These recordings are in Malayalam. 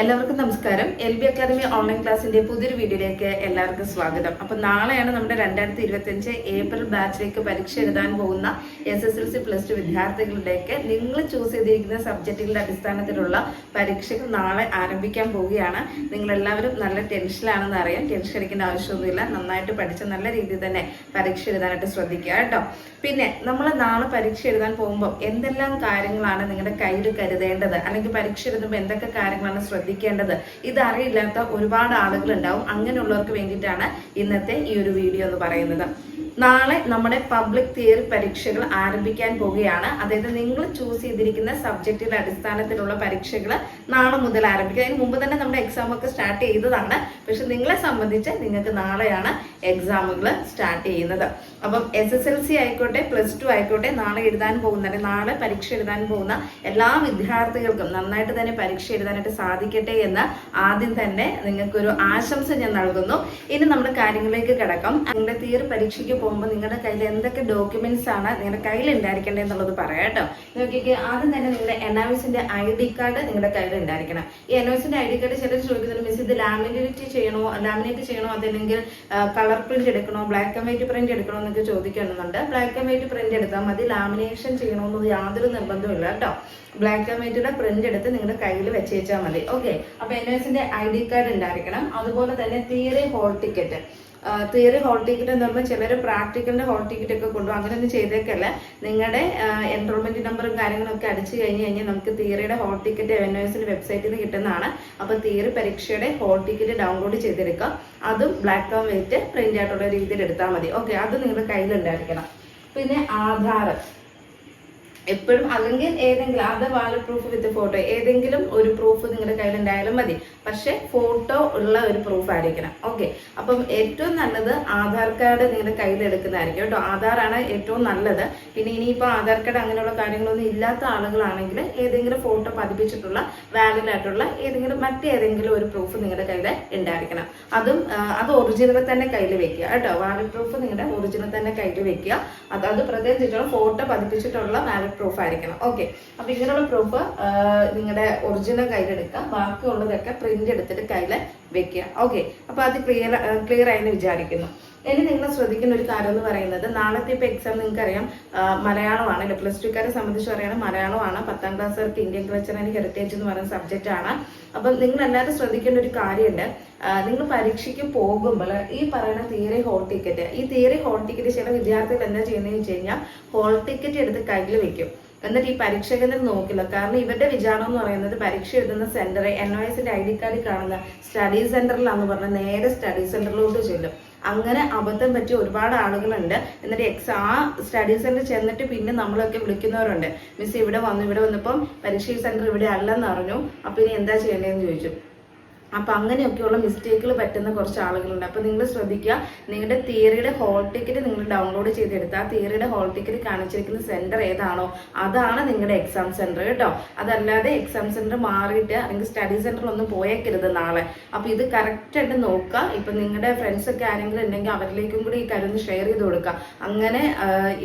എല്ലാവർക്കും നമസ്കാരം. എൽ ബി അക്കാദമി ഓൺലൈൻ ക്ലാസ്സിന്റെ പുതിയൊരു വീഡിയോയിലേക്ക് എല്ലാവർക്കും സ്വാഗതം. അപ്പൊ നാളെയാണ് നമ്മുടെ രണ്ടായിരത്തി ഇരുപത്തി അഞ്ച് ഏപ്രിൽ ബാച്ചിലേക്ക് പരീക്ഷ എഴുതാൻ പോകുന്ന S S L C plus two വിദ്യാർത്ഥികളുടെയൊക്കെ നിങ്ങൾ ചൂസ് ചെയ്തിരിക്കുന്ന സബ്ജക്റ്റുകളുടെ അടിസ്ഥാനത്തിലുള്ള പരീക്ഷകൾ നാളെ ആരംഭിക്കാൻ പോവുകയാണ്. നിങ്ങൾ എല്ലാവരും നല്ല ടെൻഷനിലാണെന്ന് അറിയാം ടെൻഷൻ അടിക്കേണ്ട ആവശ്യമൊന്നുമില്ല. നന്നായിട്ട് പഠിച്ച നല്ല രീതിയിൽ തന്നെ പരീക്ഷ എഴുതാനായിട്ട് ശ്രദ്ധിക്കുക കേട്ടോ. പിന്നെ നമ്മൾ നാളെ പരീക്ഷ എഴുതാൻ പോകുമ്പോൾ എന്തെല്ലാം കാര്യങ്ങളാണ് നിങ്ങളുടെ കയ്യിൽ കരുതേണ്ടത്? അല്ലെങ്കിൽ പരീക്ഷ എഴുതുമ്പോൾ എന്തൊക്കെ കാര്യങ്ങളാണ് ശ്രദ്ധിക്കേണ്ടത്. ഇതറിയില്ലാത്ത ഒരുപാട് ആളുകൾ ഉണ്ടാവും അങ്ങനെയുള്ളവർക്ക് വേണ്ടിയിട്ടാണ് ഇന്നത്തെ ഈ ഒരു വീഡിയോ എന്ന് പറയുന്നത്. നാളെ നമ്മുടെ പബ്ലിക് തിയറി പരീക്ഷകൾ ആരംഭിക്കാൻ പോവുകയാണ്. അതായത് നിങ്ങൾ ചൂസ് ചെയ്തിരിക്കുന്ന സബ്ജക്റ്റിന്റെ അടിസ്ഥാനത്തിലുള്ള പരീക്ഷകൾ നാളെ മുതൽ ആരംഭിക്കും. അതിന് മുമ്പ് തന്നെ നമ്മുടെ എക്സാം ഒക്കെ സ്റ്റാർട്ട് ചെയ്തതാണ്. പക്ഷെ നിങ്ങളെ സംബന്ധിച്ച് നിങ്ങൾക്ക് നാളെയാണ് എക്സാമുകൾ സ്റ്റാർട്ട് ചെയ്യുന്നത്. അപ്പം എസ് എസ് എൽ സി ആയിക്കോട്ടെ പ്ലസ് ടു ആയിക്കോട്ടെ നാളെ എഴുതാൻ പോകുന്ന നാളെ പരീക്ഷ എഴുതാൻ പോകുന്ന എല്ലാ വിദ്യാർത്ഥികൾക്കും നന്നായിട്ട് തന്നെ പരീക്ഷ എഴുതാനായിട്ട് സാധിക്കട്ടെ എന്ന് ആദ്യം തന്നെ നിങ്ങൾക്കൊരു ആശംസ ഞാൻ നൽകുന്നു. ഇനി നമ്മുടെ കാര്യങ്ങളിലേക്ക് കിടക്കാം. നിങ്ങളുടെ തിയറി പരീക്ഷയ്ക്ക് പോകുമ്പോൾ നിങ്ങളുടെ കയ്യിൽ എന്തൊക്കെ ഡോക്യുമെന്റ്സ് ആണ് നിങ്ങളുടെ കയ്യിൽ ഉണ്ടായിരിക്കേണ്ടത് എന്നുള്ളത് പറയാം കേട്ടോ. നോക്കിക്ക് ആദ്യം തന്നെ നിങ്ങളുടെ എൻആവിസിന്റെ ഐ ഡി കാർഡ് നിങ്ങളുടെ കയ്യിൽ ഉണ്ടായിരിക്കണം. ഈ എൻആവിസിന്റെ ഐ ഡി കാർഡ് ചിലർ ചോദിക്കുന്നത് മിസ് ഇത് ലാമിനേറ്റ് ചെയ്യണോ? ലാമിനേറ്റ് ചെയ്യണോ? അതല്ലെങ്കിൽ കളർ പ്രിന്റ് എടുക്കണോ? ബ്ലാക്ക് ആൻഡ് വൈറ്റ് പ്രിന്റ് എടുക്കണോ? എന്നൊക്കെ ചോദിക്കുന്നുണ്ട്. ബ്ലാക്ക് ആൻഡ് വൈറ്റ് പ്രിന്റ് എടുത്താൽ മതി. ലാമിനേഷൻ ചെയ്യണമെന്നത് യാതൊരു നിർബന്ധമില്ല കേട്ടോ. ബ്ലാക്ക് ആൻഡ് വൈറ്റിയുടെ പ്രിന്റ് എടുത്ത് നിങ്ങളുടെ കയ്യിൽ വെച്ചേച്ചാൽ മതി. ഓക്കെ അപ്പൊ എൻ എസിന്റെ ഐ ഡി കാർഡ് ഉണ്ടായിരിക്കണം. അതുപോലെ തന്നെ theory hall ticket theory hall ticket എന്ന് പറയുമ്പോൾ ചിലർ പ്രാക്ടിക്കലിന്റെ ഹോൾ ടിക്കറ്റ് ഒക്കെ കൊണ്ടുപോകും അങ്ങനെയൊന്നും ചെയ്തേക്കല്ല. നിങ്ങളുടെ എൻറോൾമെന്റ് നമ്പറും കാര്യങ്ങളൊക്കെ അടിച്ചു കഴിഞ്ഞ് കഴിഞ്ഞാൽ നമുക്ക് തിയറിയുടെ ഹോൾ ടിക്കറ്റ് എൻ എസിന്റെ വെബ്സൈറ്റിൽ നിന്ന് കിട്ടുന്നതാണ്. അപ്പോൾ തിയറി പരീക്ഷയുടെ ഹോൾ ടിക്കറ്റ് ഡൗൺലോഡ് ചെയ്തെടുക്കുക. അതും ബ്ലാക്ക് ആൻഡ് വൈറ്റ് പ്രിന്റ് ആയിട്ടുള്ള രീതിയിൽ എടുത്താൽ മതി. ഓക്കെ അത് നിങ്ങളുടെ കയ്യിലുണ്ടായിരിക്കണം. പിന്നെ ആധാർ. എപ്പോഴും അല്ലെങ്കിൽ ഏതെങ്കിലും അത് വാല പ്രൂഫ് വിത്ത് ഫോട്ടോ ഏതെങ്കിലും ഒരു പ്രൂഫ് നിങ്ങളുടെ കയ്യിൽ ഉണ്ടായാലും മതി. പക്ഷെ ഫോട്ടോ ഉള്ള ഒരു പ്രൂഫ് ആയിരിക്കണം. ഓക്കെ അപ്പം ഏറ്റവും നല്ലത് ആധാർ കാർഡ് നിങ്ങളുടെ കയ്യിൽ എടുക്കുന്നതായിരിക്കും കേട്ടോ. ആധാറാണ് ഏറ്റവും നല്ലത്. പിന്നെ ഇനിയിപ്പോൾ ആധാർ കാർഡ് അങ്ങനെയുള്ള കാര്യങ്ങളൊന്നും ഇല്ലാത്ത ആളുകളാണെങ്കിൽ ഏതെങ്കിലും ഫോട്ടോ പതിപ്പിച്ചിട്ടുള്ള വാലിഡ് ആയിട്ടുള്ള ഏതെങ്കിലും മറ്റേതെങ്കിലും ഒരു പ്രൂഫ് നിങ്ങളുടെ കയ്യിൽ ഉണ്ടായിരിക്കണം. അതും അത് ഒറിജിനൽ തന്നെ കയ്യിൽ വെക്കുക കേട്ടോ. വാലിഡ് പ്രൂഫ് നിങ്ങളുടെ ഒറിജിനൽ തന്നെ കയ്യിൽ വെക്കുക. അത് അത് പ്രത്യേകിച്ചിട്ടുള്ള ഫോട്ടോ പതിപ്പിച്ചിട്ടുള്ള വാലിഡ് പ്രൂഫ് ആയിരിക്കണം. ഓക്കെ അപ്പൊ ഇങ്ങനെയുള്ള പ്രൂഫ് നിങ്ങളുടെ ഒറിജിനൽ കയ്യിലെടുക്കുക ബാക്കിയുള്ളതൊക്കെ പ്രിന്റ് എടുത്തിട്ട് കയ്യിൽ വെക്കുക. ഓക്കെ അപ്പൊ അത് ക്ലിയർ ക്ലിയർ ആയെന്ന് വിചാരിക്കുന്നു. ഇനി നിങ്ങൾ ശ്രദ്ധിക്കുന്ന ഒരു കാര്യം എന്ന് പറയുന്നത് നാളത്തെ ഇപ്പൊ എക്സാം നിങ്ങൾക്ക് അറിയാം മലയാളമാണ്. അല്ലെ പ്ലസ് ടുക്കാരെ സംബന്ധിച്ച് പറയുന്നത് മലയാളമാണ്. പത്താം ക്ലാസ്സുകാർക്ക് ഇന്ത്യൻ കൾച്ചർ ആൻഡ് ഹെറിറ്റേജ് എന്ന് പറയുന്ന സബ്ജക്റ്റ് ആണ്. അപ്പം നിങ്ങൾ എല്ലാവരും ശ്രദ്ധിക്കേണ്ട ഒരു കാര്യമുണ്ട്. നിങ്ങൾ പരീക്ഷയ്ക്ക് പോകുമ്പോൾ ഈ പറയുന്ന തിയറി ഹോൾ ടിക്കറ്റ് ഈ തിയറി ഹോൾ ടിക്കറ്റ് ചില വിദ്യാർത്ഥികൾ എന്താ ചെയ്യുന്നതെന്ന് വെച്ച് കഴിഞ്ഞാൽ ഹോൾ ടിക്കറ്റ് എടുത്ത് കയ്യിൽ വെക്കും. എന്നിട്ട് ഈ പരീക്ഷ കേന്ദ്രം നോക്കില്ല. കാരണം ഇവരുടെ വിചാരം എന്ന് പറയുന്നത് പരീക്ഷ എഴുതുന്ന സെന്റർ എൻ ഒ എസിന്റെ ഐ ഡി കാർഡിൽ കാണുന്ന സ്റ്റഡി സെന്ററിലാണെന്ന് പറഞ്ഞാൽ നേരെ സ്റ്റഡി സെന്ററിലോട്ട് ചെല്ലും. അങ്ങനെ അബദ്ധം പറ്റിയ ഒരുപാട് ആളുകളുണ്ട്. എന്നിട്ട് എക്സ് ആ സ്റ്റഡി സെന്റർ ചെന്നിട്ട് പിന്നെ നമ്മളൊക്കെ വിളിക്കുന്നവരുണ്ട്. മിസ് ഇവിടെ വന്നു ഇവിടെ വന്നപ്പം പരീക്ഷ സെന്റർ ഇവിടെ അല്ലെന്ന് അറിഞ്ഞു അപ്പൊ ഇനി എന്താ ചെയ്യേണ്ടതെന്ന് ചോദിച്ചു. അപ്പൊ അങ്ങനെയൊക്കെയുള്ള മിസ്റ്റേക്കുകൾ പറ്റുന്ന കുറച്ച് ആളുകളുണ്ട്. അപ്പൊ നിങ്ങൾ ശ്രദ്ധിക്കുക. നിങ്ങളുടെ തിയറിയുടെ ഹോൾ ടിക്കറ്റ് നിങ്ങൾ ഡൗൺലോഡ് ചെയ്തെടുത്താൽ തിയറിയുടെ ഹോൾ ടിക്കറ്റ് കാണിച്ചിരിക്കുന്ന സെന്റർ ഏതാണോ അതാണ് നിങ്ങളുടെ എക്സാം സെന്റർ കേട്ടോ. അതല്ലാതെ എക്സാം സെന്റർ മാറിയിട്ട് അല്ലെങ്കിൽ സ്റ്റഡി സെന്ററിൽ ഒന്നും പോയേക്കരുത് നാളെ. അപ്പൊ ഇത് കറക്റ്റായിട്ട് നോക്കുക. ഇപ്പൊ നിങ്ങളുടെ ഫ്രണ്ട്സ് ഒക്കെ ആരെങ്കിലും ഉണ്ടെങ്കിൽ അവരിലേക്കും കൂടി ഈ കാര്യം ഒന്ന് ഷെയർ ചെയ്ത് കൊടുക്കുക. അങ്ങനെ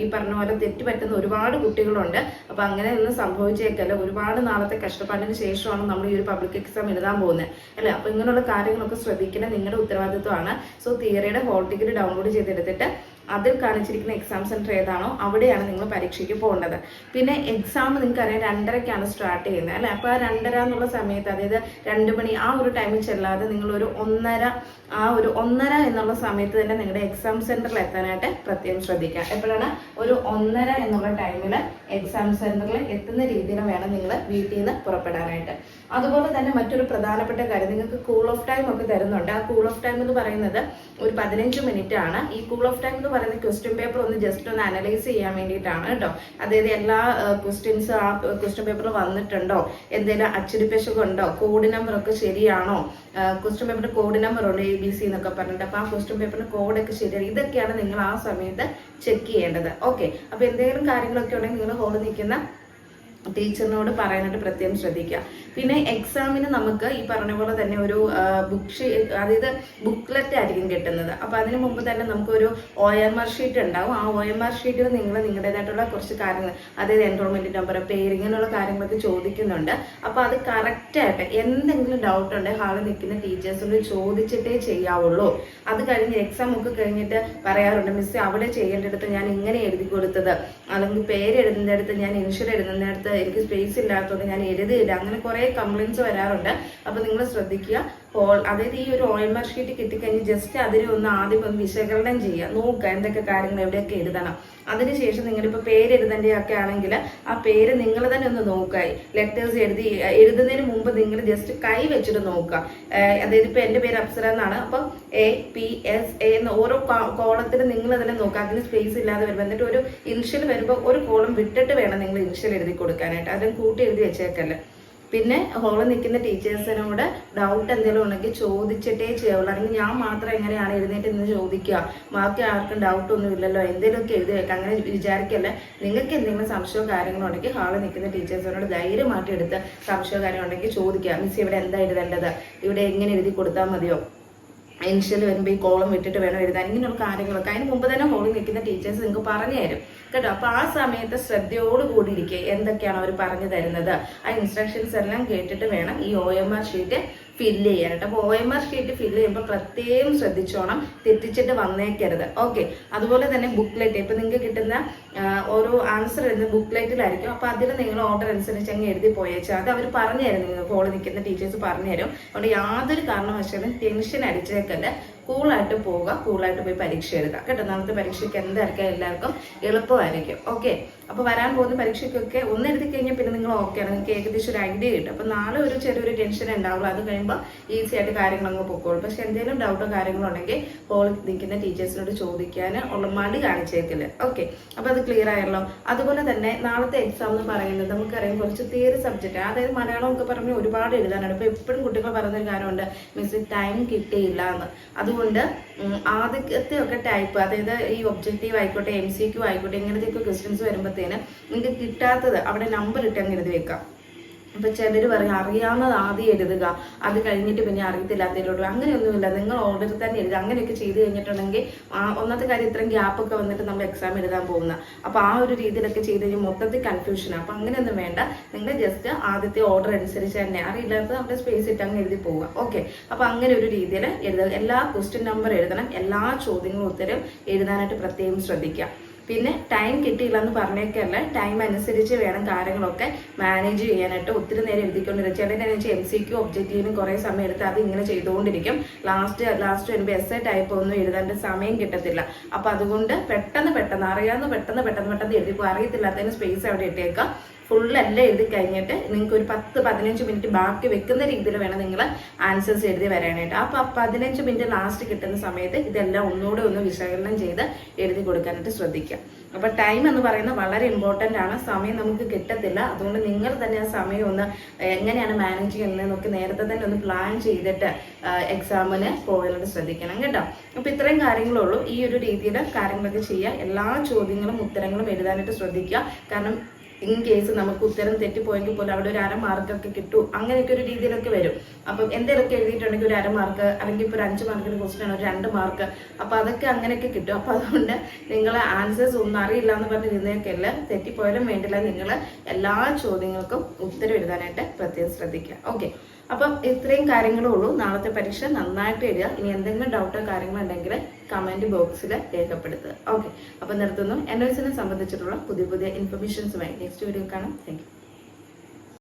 ഈ പറഞ്ഞ പോലെ തെറ്റ് പറ്റുന്ന ഒരുപാട് കുട്ടികളുണ്ട്. അപ്പൊ അങ്ങനെ ഒന്നും സംഭവിച്ചേക്കല്ല. ഒരുപാട് നാളത്തെ കഷ്ടപ്പാടിന് ശേഷമാണ് നമ്മൾ ഈ ഒരു പബ്ലിക് എക്സാം എഴുതാൻ പോകുന്നത്. അല്ലെ? അപ്പൊ ഇങ്ങനെയുള്ള കാര്യങ്ങളൊക്കെ ശ്രദ്ധിക്കണം നിങ്ങളുടെ ഉത്തരവാദിത്വമാണ്. സോ തിയറിയുടെ ഹോൾ ടിക്കറ്റ് ഡൗൺലോഡ് ചെയ്തെടുത്തിട്ട് അതിൽ കാണിച്ചിരിക്കുന്ന എക്സാം സെന്റർ ഏതാണോ അവിടെയാണ് നിങ്ങൾ പരീക്ഷയ്ക്ക് പോകേണ്ടത്. പിന്നെ എക്സാം നിങ്ങൾക്ക് അറിയാം രണ്ടരക്കാണ് സ്റ്റാർട്ട് ചെയ്യുന്നത് അല്ലേ? അപ്പോൾ ആ രണ്ടര എന്നുള്ള സമയത്ത് അതായത് രണ്ട് മണി ആ ഒരു ടൈമിൽ ചെല്ലാതെ നിങ്ങൾ ഒരു ഒന്നര ആ ഒരു ഒന്നര എന്നുള്ള സമയത്ത് തന്നെ നിങ്ങളുടെ എക്സാം സെന്ററിൽ എത്താനായിട്ട് പ്രത്യേകം ശ്രദ്ധിക്കുക. എപ്പോഴാണ്? ഒരു ഒന്നര എന്നുള്ള ടൈമിൽ എക്സാം സെന്ററിൽ എത്തുന്ന രീതിയിൽ വേണം നിങ്ങൾ വീട്ടിൽ നിന്ന് പുറപ്പെടാനായിട്ട്. അതുപോലെ തന്നെ മറ്റൊരു പ്രധാനപ്പെട്ട കാര്യം നിങ്ങൾക്ക് കൂൾ ഓഫ് ടൈം ഒക്കെ തരുന്നുണ്ട്. ആ കൂൾ ഓഫ് ടൈം എന്ന് പറയുന്നത് ഒരു പതിനഞ്ച് മിനിറ്റ് ആണ്. ഈ കൂൾ ഓഫ് ടൈം എന്ന് പറയുന്നത് ക്വസ്റ്റ്യൻ പേപ്പർ ഒന്ന് ജസ്റ്റ് ഒന്ന് അനലൈസ് ചെയ്യാൻ വേണ്ടിയിട്ടാണ് കേട്ടോ. അതായത് എല്ലാ ക്വസ്റ്റ്യൻസ് ആ ക്വസ്റ്റ്യൻ പേപ്പർ വന്നിട്ടുണ്ടോ? എന്തെങ്കിലും അച്ചടി അച്ചടിപ്പിശകുണ്ടോ? കോഡ് നമ്പർ ഒക്കെ ശരിയാണോ? ക്വസ്റ്റ്യൻ പേപ്പറിന്റെ കോഡ് നമ്പർ ഉണ്ട് എ ബി സി എന്നൊക്കെ പറഞ്ഞിട്ട് അപ്പൊ ആ ക്വസ്റ്റ്യൻ പേപ്പറിന്റെ കോഡൊക്കെ ശരിയാണ് ഇതൊക്കെയാണ് നിങ്ങൾ ആ സമയത്ത് ചെക്ക് ചെയ്യേണ്ടത്. ഓക്കെ അപ്പൊ എന്തെങ്കിലും കാര്യങ്ങളൊക്കെ ഉണ്ടെങ്കിൽ നിങ്ങൾ ഹോളിൽ നിൽക്കുന്ന ടീച്ചറിനോട് പറയാനായിട്ട് പ്രത്യേകം ശ്രദ്ധിക്കുക. പിന്നെ എക്സാമിന് നമുക്ക് ഈ പറഞ്ഞ പോലെ തന്നെ ഒരു ബുക്ക് അതായത് ബുക്ക്ലെറ്റ് ആയിരിക്കും കിട്ടുന്നത്. അപ്പൊ അതിന് മുമ്പ് തന്നെ നമുക്കൊരു ഒ എം ആർ ഷീറ്റ് ഉണ്ടാവും. ആ ഒ എം ആർ ഷീറ്റിൽ നിങ്ങൾ നിങ്ങളുടേതായിട്ടുള്ള കുറച്ച് കാര്യങ്ങൾ അതായത് എൻറോൾമെന്റ് നമ്പർ പേര് ഇങ്ങനെയുള്ള കാര്യങ്ങളൊക്കെ ചോദിക്കുന്നുണ്ട്. അപ്പൊ അത് കറക്റ്റായിട്ട് എന്തെങ്കിലും ഡൗട്ട് ഉണ്ടെങ്കിൽ ഹാളിൽ നിൽക്കുന്ന ടീച്ചേഴ്സിനോട് ചോദിച്ചിട്ടേ ചെയ്യാവുള്ളൂ. അത് കഴിഞ്ഞ് എക്സാം ഒക്കെ കഴിഞ്ഞിട്ട് പറയാറുണ്ട് മിസ് അവിടെ ചെയ്യേണ്ടടുത്ത് ഞാൻ ഇങ്ങനെ എഴുതി കൊടുത്തത്. അല്ലെങ്കിൽ പേര് എഴുതുന്നിടത്ത് ഞാൻ ഇൻഷുർ എഴുതുന്നിടത്ത് എനിക്ക് സ്പേസ് ഇല്ലാത്തതുകൊണ്ട് ഞാൻ എഴുതിയില്ല. അങ്ങനെ കുറേ കംപ്ലയിന്റ്സ് വരാറുണ്ട്. അപ്പോൾ നിങ്ങൾ ശ്രദ്ധിക്കുക. ഹോൾ അതായത് ഈ ഒരു ഓയിൽമാർ ഷീറ്റ് കിട്ടിക്കഴിഞ്ഞ് ജസ്റ്റ് അതിനെ ഒന്ന് ആദ്യം ഒന്ന് വിശകലനം ചെയ്യുക നോക്കുക എന്തൊക്കെ കാര്യങ്ങൾ എവിടെയൊക്കെ എഴുതണം. അതിനുശേഷം നിങ്ങളിപ്പോൾ പേര് എഴുതേണ്ടതൊക്കെ ആണെങ്കിൽ ആ പേര് നിങ്ങൾ തന്നെ ഒന്ന് നോക്കുക. ലെറ്റേഴ്സ് എഴുതി എഴുതുന്നതിന് മുമ്പ് നിങ്ങൾ ജസ്റ്റ് കൈ വെച്ചിട്ട് നോക്കുക. അതായത് ഇപ്പോൾ എന്റെ പേര് അപ്സര എന്നാണ്. അപ്പം എ പി എസ് എ എന്ന ഓരോ കോളത്തിൽ നിങ്ങൾ തന്നെ നോക്കുക. അതിന് സ്പേസ് ഇല്ലാതെ വരുമ്പോൾ എന്നിട്ട് ഒരു ഇൻഷ്യൽ വരുമ്പോൾ ഒരു കോളം വിട്ടിട്ട് വേണം നിങ്ങൾ ഇൻഷ്യൽ എഴുതി കൊടുക്കാനായിട്ട്. അതിന് കൂട്ടി എഴുതി വെച്ചേക്കല്ലേ. പിന്നെ ഹോളിൽ നിൽക്കുന്ന ടീച്ചേഴ്സിനോട് ഡൗട്ട് എന്തെങ്കിലും ഉണ്ടെങ്കിൽ ചോദിച്ചിട്ടേ ചെയ്യാവുള്ളൂ. അല്ലെങ്കിൽ ഞാൻ മാത്രം എങ്ങനെയാണ് എഴുന്നേറ്റ് നിന്ന് ചോദിക്കുക? ബാക്കി ആർക്കും ഡൗട്ട് ഒന്നും ഇല്ലല്ലോ. എന്തെങ്കിലുമൊക്കെ എഴുതി വെക്കാം. അങ്ങനെ വിചാരിക്കല്ല. നിങ്ങൾക്ക് എന്തെങ്കിലും സംശയമോ കാര്യങ്ങളോ ഉണ്ടെങ്കിൽ ഹാളിൽ നിൽക്കുന്ന ടീച്ചേഴ്സിനോട് ധൈര്യമായിട്ട് എടുത്ത് സംശയമോ കാര്യങ്ങൾ ഉണ്ടെങ്കിൽ ചോദിക്കുക. മിസ് ഇവിടെ എന്താ എഴുതേണ്ടത്? ഇവിടെ എങ്ങനെ എഴുതി കൊടുത്താൽ മതിയോ? ഇനിഷ്യൽ വരുമ്പോൾ ഈ കോളം വിട്ടിട്ട് വേണം എഴുതാൻ. ഇങ്ങനെയുള്ള കാര്യങ്ങളൊക്കെ. അതിന് മുമ്പ് തന്നെ ഹോളിൽ നിൽക്കുന്ന ടീച്ചേഴ്സ് നിങ്ങൾക്ക് പറഞ്ഞു തരും. കേട്ടോ? അപ്പൊ ആ സമയത്ത് ശ്രദ്ധയോട് കൂടി ഇരിക്കുക എന്തൊക്കെയാണ് അവർ പറഞ്ഞു തരുന്നത്? ആ ഇൻസ്ട്രക്ഷൻസ് എല്ലാം കേട്ടിട്ട് വേണം ഈ O M R sheet fill ചെയ്യണം കേട്ടോ. അപ്പോൾ O M R sheet fill ചെയ്യുമ്പോൾ പ്രത്യേകം ശ്രദ്ധിച്ചോണം. തെറ്റിച്ചിട്ട് വന്നേക്കരുത്. ഓക്കെ അതുപോലെ തന്നെ ബുക്ക്ലെറ്റ് ഇപ്പൊ നിങ്ങൾക്ക് കിട്ടുന്ന ഓരോ ആൻസർ എഴുതുന്ന ബുക്ക്ലെറ്റിലായിരിക്കും അപ്പോൾ അതിൽ നിങ്ങൾ ഓർഡർ അനുസരിച്ച് അങ്ങ് എഴുതി പോയേച്ചാൽ അത് അവർ പറഞ്ഞു തരും നിങ്ങൾ ഫോൺ നിൽക്കുന്ന ടീച്ചേഴ്സ് പറഞ്ഞു തരും അതുകൊണ്ട് യാതൊരു കാരണവശാലും ടെൻഷൻ അടിച്ചേക്കല്ല. കൂളായിട്ട് പോവുക. കൂളായിട്ട് പോയി പരീക്ഷ എഴുതുക. കേട്ടോ. നാളത്തെ പരീക്ഷയ്ക്ക് എന്തായിരിക്കും? എല്ലാവർക്കും എളുപ്പമായിരിക്കും. ഓക്കെ അപ്പൊ വരാൻ പോകുന്ന പരീക്ഷയ്ക്കൊക്കെ ഒന്ന് എഴുതി കഴിഞ്ഞാൽ പിന്നെ നിങ്ങൾ ഓക്കെയാണ് നിങ്ങൾക്ക് ഏകദേശം ഒരു ഐഡിയ കിട്ടും. അപ്പോൾ നാളെ ഒരു ചെറിയൊരു ടെൻഷൻ ഉണ്ടാവുള്ളൂ. അത് കഴിയുമ്പോൾ ഈസി ആയിട്ട് കാര്യങ്ങൾ അങ്ങ് പൊക്കോളും. പക്ഷെ എന്തെങ്കിലും ഡൗട്ടോ കാര്യങ്ങളോ ഉണ്ടെങ്കിൽ ഹോളിൽ നിൽക്കുന്ന ടീച്ചേഴ്സിനോട് ചോദിക്കാൻ ഉള്ള മടി കാണിച്ചേക്കില്ല. ഓക്കെ അപ്പൊ അത് ക്ലിയർ ആയല്ലോ. അതുപോലെ തന്നെ നാളത്തെ എക്സാം എന്ന് പറയുന്നത് നമുക്കറിയാം കുറച്ച് തീരെ സബ്ജക്റ്റ് അതായത് മലയാളം ഒക്കെ പറഞ്ഞ് ഒരുപാട് എഴുതാനാണ് ഇപ്പൊ എപ്പോഴും കുട്ടികൾ പറയുന്നൊരു കാര്യമുണ്ട് മിസ് ടൈം കിട്ടിയില്ല എന്ന്. അതുകൊണ്ട് ആദ്യത്തെ ഒക്കെ ടൈപ്പ് അതായത് ഈ ഒബ്ജക്റ്റീവ് ആയിക്കോട്ടെ എം സി ക്യൂ ആയിക്കോട്ടെ ഇങ്ങനത്തെയൊക്കെ ക്വസ്റ്റ്യൻസ് വരുമ്പോഴത്തേന് നിങ്ങൾക്ക് കിട്ടാത്തത് അവിടെ നമ്പർ ഇട്ട് അങ്ങ് എഴുതി വെക്കാം. ഇപ്പൊ ചിലർ പറയും അറിയാവുന്നത് ആദ്യം എഴുതുക. അത് കഴിഞ്ഞിട്ട് പിന്നെ അറിയത്തില്ലാത്തവരോട് അങ്ങനെയൊന്നുമില്ല. നിങ്ങൾ ഓർഡർ തന്നെ എഴുതുക. അങ്ങനെയൊക്കെ ചെയ്ത് കഴിഞ്ഞിട്ടുണ്ടെങ്കിൽ ഒന്നത്തെ കാര്യം ഇത്രയും ഗ്യാപ്പൊക്കെ വന്നിട്ട് നമ്മൾ എക്സാം എഴുതാൻ പോകുന്ന. അപ്പൊ ആ ഒരു രീതിയിലൊക്കെ ചെയ്ത് കഴിഞ്ഞാൽ മൊത്തത്തിൽ കൺഫ്യൂഷൻ അപ്പൊ അങ്ങനെയൊന്നും വേണ്ട. നിങ്ങൾ ജസ്റ്റ് ആദ്യത്തെ ഓർഡർ അനുസരിച്ച് തന്നെ. അറിയില്ലാത്തത് അവിടെ സ്പേസ് ഇട്ട് അങ്ങ് എഴുതി പോവുക. ഓക്കെ അപ്പൊ അങ്ങനെ ഒരു രീതിയിൽ എഴുതുക. എല്ലാ ക്വസ്റ്റ്യൻ നമ്പർ എഴുതണം. എല്ലാ ചോദ്യങ്ങളും ഉത്തരം എഴുതാനായിട്ട് പ്രത്യേകം ശ്രദ്ധിക്കുക. പിന്നെ ടൈം കിട്ടിയില്ല എന്ന് പറഞ്ഞേക്കല്ല. ടൈം അനുസരിച്ച് വേണം കാര്യങ്ങളൊക്കെ മാനേജ് ചെയ്യാനായിട്ട്. ഒത്തിരി നേരം എഴുതിക്കൊണ്ടിരിക്കും ചിലരെന്ന് വെച്ചാൽ എം സി ക്യു ഒബ്ജക്റ്റീവിനും കുറേ സമയം എടുത്ത് അത് ഇങ്ങനെ ചെയ്തുകൊണ്ടിരിക്കും. ലാസ്റ്റ് ലാസ്റ്റ് വരുമ്പോൾ എസ് എ ടൈപ്പ് ഒന്നും എഴുതാന്റെ സമയം കിട്ടത്തില്ല. അപ്പൊ അതുകൊണ്ട് പെട്ടെന്ന് പെട്ടെന്ന് അറിയാവുന്ന പെട്ടെന്ന് പെട്ടെന്ന് പെട്ടെന്ന് എഴുതി അറിയത്തില്ലാത്തതിന് സ്പേസ് അവിടെ ഇട്ടേക്കാം ഫുൾ എല്ലാം എഴുതി കഴിഞ്ഞിട്ട് നിങ്ങൾക്ക് ഒരു പത്ത് പതിനഞ്ച് മിനിറ്റ് ബാക്കി വെക്കുന്ന രീതിയിൽ വേണം നിങ്ങൾ ആൻസേഴ്സ് എഴുതി വരാനായിട്ട്. പ- പതിനഞ്ച് മിനിറ്റ് ലാസ്റ്റ് കിട്ടുന്ന സമയത്ത് ഇതെല്ലാം ഒന്നുകൂടെ ഒന്ന് വിശകലനം ചെയ്ത് എഴുതി കൊടുക്കാനായിട്ട് ശ്രദ്ധിക്കുക. അപ്പൊ ടൈം എന്ന് പറയുന്നത് വളരെ ഇമ്പോർട്ടന്റ് ആണ്. സമയം നമുക്ക് കിട്ടത്തില്ല. അതുകൊണ്ട് നിങ്ങൾ തന്നെ ആ സമയം ഒന്ന് എങ്ങനെയാണ് മാനേജ് ചെയ്യുന്നതെന്നൊക്കെ നേരത്തെ തന്നെ ഒന്ന് പ്ലാൻ ചെയ്തിട്ട് എക്സാമിന് പോകാനായിട്ട് ശ്രദ്ധിക്കണം കേട്ടോ. അപ്പൊ ഇത്രയും കാര്യങ്ങളേ ഉള്ളൂ ഈ ഒരു രീതിയിൽ കാര്യങ്ങളൊക്കെ ചെയ്യുക എല്ലാ ചോദ്യങ്ങളും ഉത്തരങ്ങളും എഴുതാനായിട്ട് ശ്രദ്ധിക്കുക. കാരണം ഇൻ കേസ് നമുക്ക് ഉത്തരം തെറ്റിപ്പോയെങ്കിൽ പോലും അവിടെ ഒരു അരമാർക്കൊക്കെ മാർക്കൊക്കെ കിട്ടും. അങ്ങനെയൊക്കെ ഒരു രീതിയിലൊക്കെ വരും. അപ്പം എന്തെങ്കിലുമൊക്കെ എഴുതിയിട്ടുണ്ടെങ്കിൽ ഒരു അരമാർക്ക് അല്ലെങ്കിൽ ഇപ്പോൾ ഒരു അഞ്ച് മാർക്കിന് ക്വസ്റ്റൻ ആണ് ഒരു രണ്ട് മാർക്ക് അപ്പോൾ അതൊക്കെ അങ്ങനെയൊക്കെ കിട്ടും. അപ്പോൾ അതുകൊണ്ട് നിങ്ങൾ ആൻസേഴ്സ് ഒന്നും അറിയില്ല എന്ന് പറഞ്ഞ് ഇരുന്നേക്കല്ല തെറ്റിപ്പോയാലും വേണ്ടില്ല. നിങ്ങൾ എല്ലാ ചോദ്യങ്ങൾക്കും ഉത്തരം എഴുതാനായിട്ട് പ്രത്യേകം ശ്രദ്ധിക്കുക. ഓക്കെ അപ്പം ഇത്രയും കാര്യങ്ങളേ ഉള്ളൂ. നാളത്തെ പരീക്ഷ നന്നായിട്ട് എഴുതുക. ഇനി എന്തെങ്കിലും ഡൗട്ടോ കാര്യങ്ങളോ ഉണ്ടെങ്കിൽ കമന്റ് ബോക്സിൽ രേഖപ്പെടുത്തുക. ഓക്കെ അപ്പം നിർത്തുന്നു. എൻ സംബന്ധിച്ചിട്ടുള്ള പുതിയ പുതിയ ഇൻഫർമേഷൻസുമായി നെക്സ്റ്റ് വീഡിയോ കാണാം. താങ്ക്